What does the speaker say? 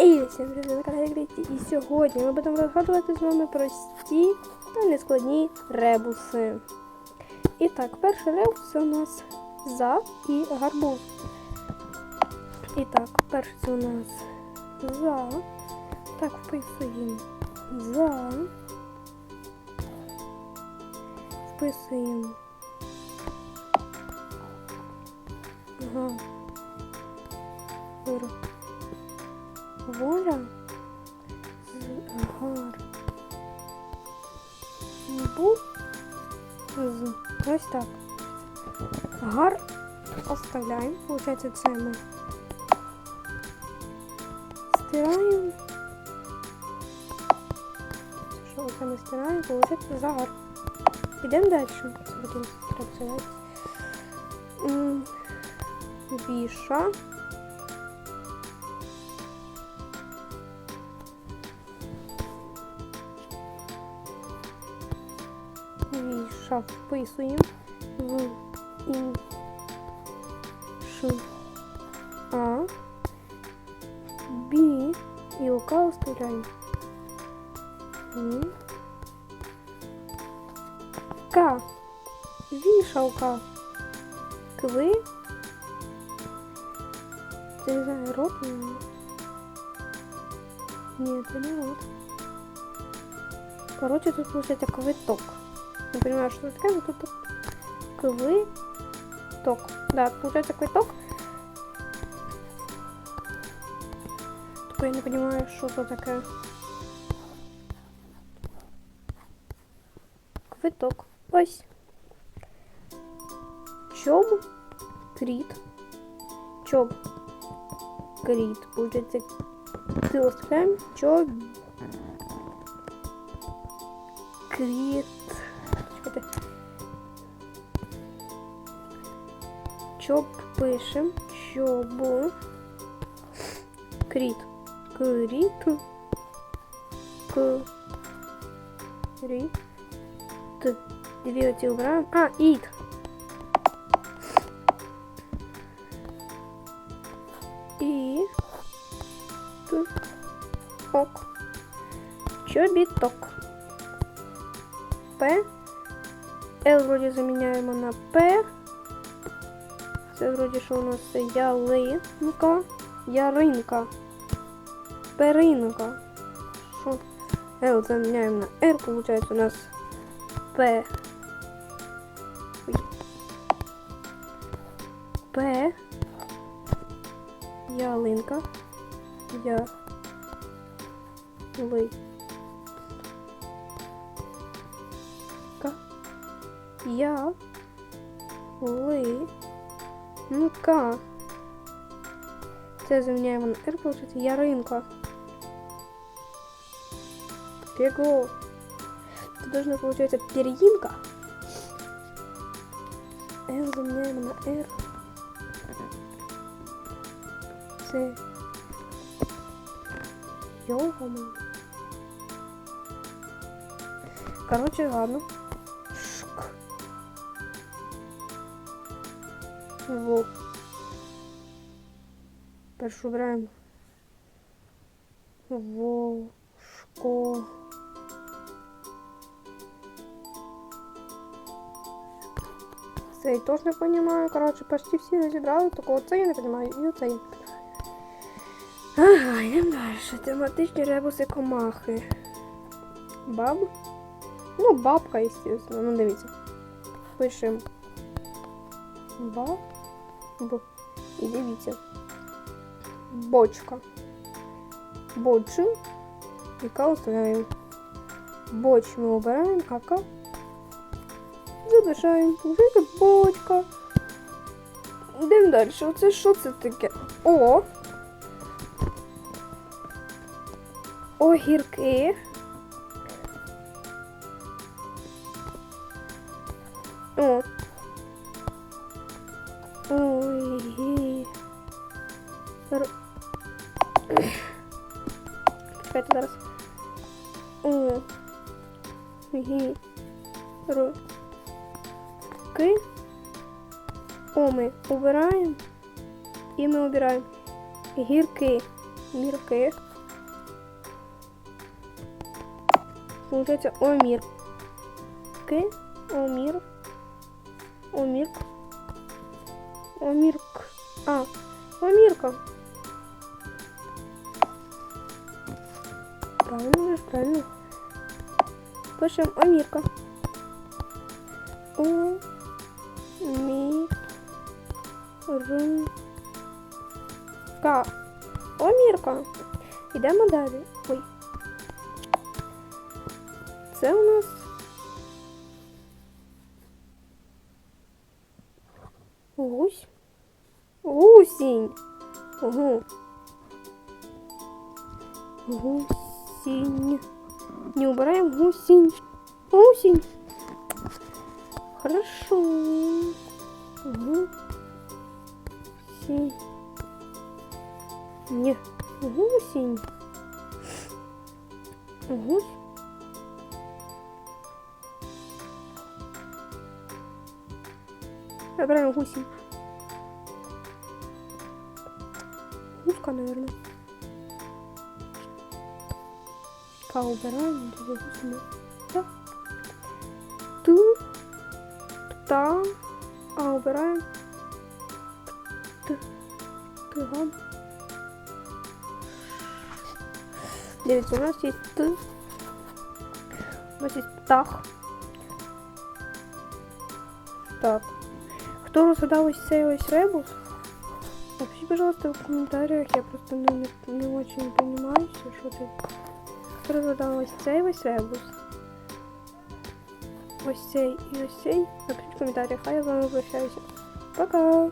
І всім привіт на каналі Гріті. І сьогодні ми будемо розгадувати з вами прості та нескладні ребуси. І так, перший ребус у нас за і гарбуз. І так, перший це у нас за. Так, вписуємо за. Вписуємо. Ага. Воля. Гар. Бу. З. Ось так. Гар оставляємо. Получається, це ми стираємо. Що це ми стираємо? Получається загар. Ідемо далі. Будемо працювати. М, Віша вписуємо в і ш а бі і ока оставляємо. К. Вішалка. Кви. Це не знаю, рот? Ні, це не рот. Короче, тут получается квиток. Не понимаю, что это такое, но тут квиток. Да, получается квиток. Только я не понимаю, что это такое. Квиток. Ось. Чоб. Крит. Чоб. Крит. Получается, ты оставляем. Чоб. Крит. Чоб пишем. Чоб. Крит. Крит. К. Крит. Т. Две эти убираем. А, ит. И. Т. Ок. Чобіток. П. Л вроді заміняємо на П. Це вроді що у нас це ялинка. Яринка. Перинка. Що? Л заміняємо на Р, получається у нас П. П. Ялинка. Я. Ли. Ка. Я. Ли. Нка. Це заміняємо на Р, получається яринка. Пего. Это должно получается перьинка. Л заменяем на R. С. Йогами. Короче, ладно. Во. Першу беремо. Вошко. Цей теж не розумію. Коротше, почти всі розібрали, тільки оце я не розумію і оце я не розумію. Ага, йдемо далі. Тематичні ребуси комахи. Баб? Ну, бабка, естественно. Ну, дивіться. Пишемо. Баб. Б. І дивіться. Бочка. Бочим. Яка оставляємо. Боч ми обираємо, а ка залишаємо. Вже бочка. Йдемо далі. Оце що це таке? О! Огірки. О. Чекайте зараз. О, гі руки. О, ми обираємо. І ми обираємо гірки. Мірки. Получається омір. Ки, омір. Омірк. Омірк. А, омірка. Правильно, правильно. Пишем Омирка. У ми р ка. Омірка. Ідемо далі. Ой. Це у нас. Гусь. Гусінь. Гу. Гусінь. Не убираем гусінь. Гусінь. Хорошо. Гусінь. Не. Гусінь. Гусь. Я правильно гусень. Гуска, наверное. Ка убираем, это гусень. Да. Ту. Та. А убираем. Т. Тыган. Дивіться, у нас є Т. У нас є птах. Так. Хто розгадав ось цей ось ребус? Напишіть, пожалуйста, в коментарях. Я просто не, не, не очень понимаю, що це. Хто ось цей ось ребус? Ось цей і ось цей. Напишіть в коментарях, а я з вами прощаюся. Пока!